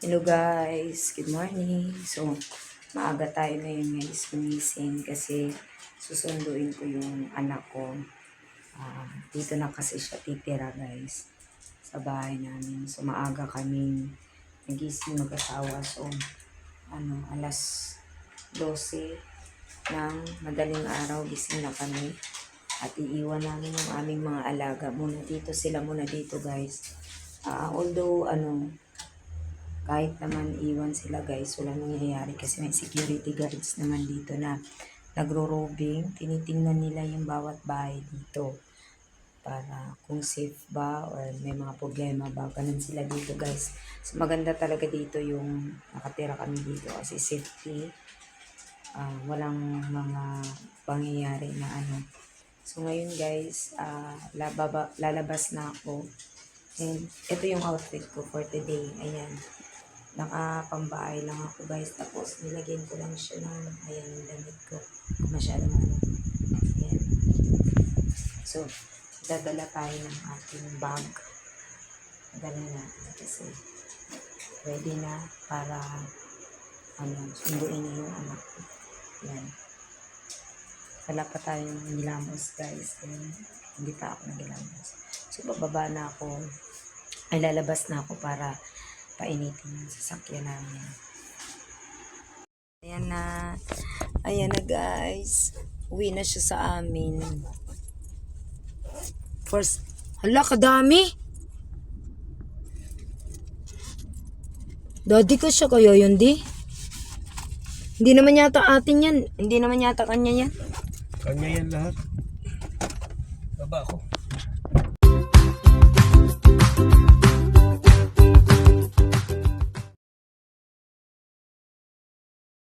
Hello guys, good morning. So, maaga tayo ngayon guys gumising kasi susunduin ko yung anak ko. Ah, dito na kasi siya titira guys sa bahay namin. So, maaga kaming nagising mag-asawa. So, ano, alas 12 ng madaling araw gising na kami. At iiwan namin yung aming mga alaga muna dito. Sila muna dito guys. Ah, although, ano, kahit naman iwan sila guys, wala nangyayari kasi may security guards naman dito na nagro-robing. Tinitingnan nila yung bawat bahay dito para kung safe ba or may mga problema ba. Ganun sila dito guys. So maganda talaga dito yung nakatira kami dito kasi safety. ah, walang mga pangyayari na ano. So ngayon guys, ah, lababa, lalabas na ako. And ito yung outfit ko for today. Ayan. Nakapambahay lang ako guys. Tapos nilagyan ko lang siya ng ayan yung damit ko. Kung Masyadong ano. Ayan. So, dadala tayo ng ating bag. Dala natin kasi ready na para ano, sunduin na yung anak ko. Ayan. Wala pa tayong nilamos guys. Ayan. Hindi pa ako nagilamos. So, bababa na ako. Ay, lalabas na ako para painitin yung sasakyan namin. Ayan na. Ayan na guys. Uwi na siya sa amin. First, hala kadami. Daddy ko siya kaya yun di. Hindi naman yata atin yan. Hindi naman yata kanya yan. Kanya yan lahat. Baba ako.